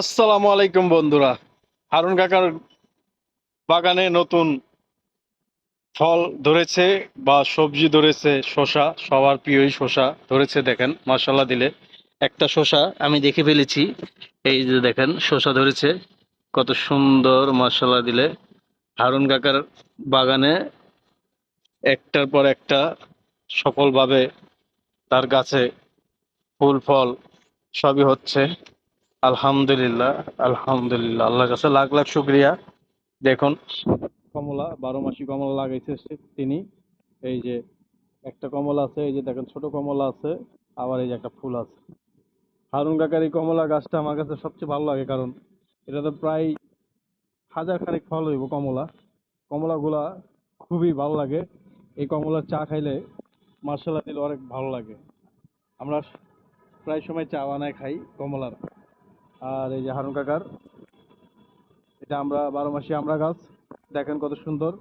আসসালামু আলাইকুম বন্ধুরা। হারুন কাকার বাগানে নতুন ফল ধরেছে বা সবজি ধরেছে শসা, সবার প্রিয়ই শসা ধরেছে দেখেন মার্শাল্লাহ দিলে। একটা শসা আমি দেখে ফেলেছি, এই যে দেখেন, শসা ধরেছে, কত সুন্দর মার্শাল্লাহ দিলে। হারুন কাকার বাগানে একটার পর একটা সফলভাবে তার গাছে ফুল, ফল সবই হচ্ছে। আলহামদুলিল্লাহ আলহামদুলিল্লাহ। আল্লাহর কাছে লাখ লাখ শুক্রিয়া। দেখুন, কমলা, বারো মাসি কমলা লাগাইছে তিনি। এই যে একটা কমলা আছে, এই যে দেখেন ছোট কমলা আছে, আবার এই যে একটা ফুল আছে। হারুন কাকার এই কমলা গাছটা আমার কাছে সবচেয়ে ভালো লাগে, কারণ এটা তো প্রায় হাজার খানেক ফল হইব কমলা। কমলাগুলা খুবই ভালো লাগে। এই কমলার চা খাইলে মার্শাল্লাহ দিলে অনেক ভালো লাগে। আমরা প্রায় সময় চা বানায় খাই কমলার। আর এই যে হারুন কাকার, এটা আমরা, বারো মাসি আমরা গাছ। দেখেন কত সুন্দর।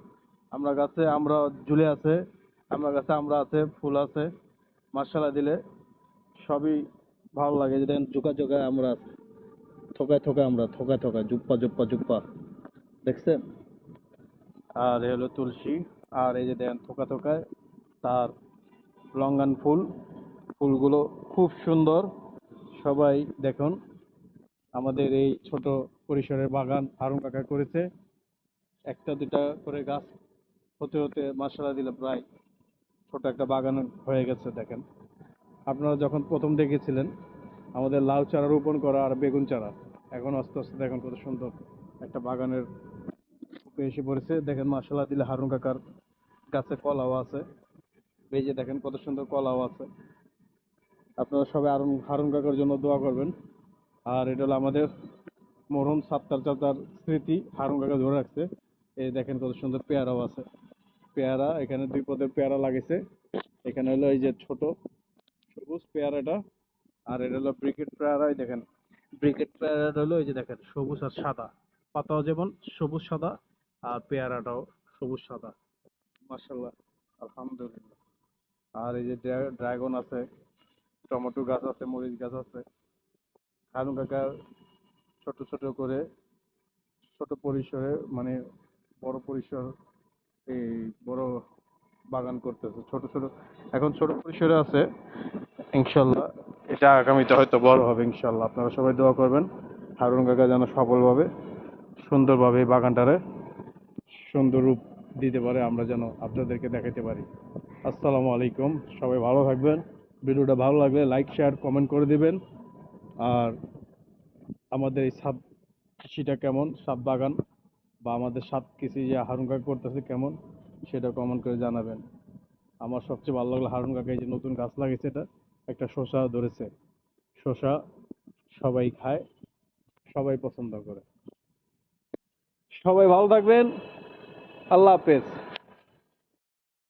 আমরা গাছে আমরা ঝুলে আছে, আমরা গাছে আমরা আছে, ফুল আছে, মার্শাল্লাহ দিলে সবই ভালো লাগে। যে দেখেন জোকা জোকায় আমরা আছে, থোকায় থোকায় আমরা, থোকায় থোকায় জুপ্পা জুপ্পা জুপ্পা দেখছেন? আর হলো তুলসী, আর এই যে দেখেন থোকা থোকায় তার লঙ্গান ফুল। ফুলগুলো খুব সুন্দর। সবাই দেখুন। আমাদের এই ছোট পরিসরের বাগান হারুন কাকা করেছে। একটা দুটা করে গাছ হতে হতে মাসালা দিলে প্রায় ছোট একটা বাগান হয়ে গেছে, দেখেন। আপনারা যখন প্রথম দেখেছিলেন, আমাদের লাউ চারা রোপণ করা আর বেগুন চারা, এখন আস্তে আস্তে দেখেন কত সুন্দর একটা বাগানের এসে পড়েছে। দেখেন মাসালা দিলে হারুন কাকার গাছে কলাও আছে। যে দেখেন কত সুন্দর কলাও আছে। আপনারা সবাই হারুন হারুন কাকার জন্য দোয়া করবেন। আর এটা হলো আমাদের মরহুম সাত্তার চাচার স্মৃতি, হারুন কাকা ধরে রাখছে। এই দেখেন কত সুন্দর পেয়ারাও আছে। পেয়ারা, এখানে দুই পদের পেয়ারা লাগিয়েছে। এখানে হলো এই যে ছোট সবুজ পেয়ারাটা আর এটা হলো ব্রিকেট পেয়ারা, এই দেখেন। ব্রিকেট পেয়ারাটা হলো এই যে দেখেন, সবুজ আর সাদা। পাতাও যেমন সবুজ সাদা, আর পেয়ারাটাও সবুজ সাদা। মার্শাল্লাহ আলহামদুলিল্লাহ। আর এই যে ড্রাগন আছে, টমেটো গাছ আছে, মরিচ গাছ আছে। হারুন কাকা ছোট ছোট করে ছোট পরিসরে মানে বড় পরিসর, এই বড় বাগান করতেছে। ছোট ছোট, এখন ছোট পরিসরে আছে। ইনশাল্লাহ এটা আগামীতে হয়তো বড় হবে, ইনশাল্লাহ। আপনারা সবাই দোয়া করবেন, হারুন কাকা যেন সফলভাবে, সুন্দরভাবে এই বাগানটারে সুন্দর রূপ দিতে পারে, আমরা যেন আপনাদেরকে দেখাতে পারি। আসসালামু আলাইকুম, সবাই ভালো থাকবেন। ভিডিওটা ভালো লাগলে লাইক, শেয়ার, কমেন্ট করে দিবেন। আর আমাদের এই সাত কৃষিটা কেমন? সাত বাগান বা আমাদের সাত কৃষি যে হারুন কাকা করতেছে কেমন? সেটা কমেন্ট করে জানাবেন। আমার সবচেয়ে ভালো লাগল হারুন কাকা যে নতুন গাছ লাগিয়েছে এটা, একটা শসা ধরেছে। শসা সবাই খায়, সবাই পছন্দ করে। সবাই ভালো থাকবেন। আল্লাহ হাফেজ।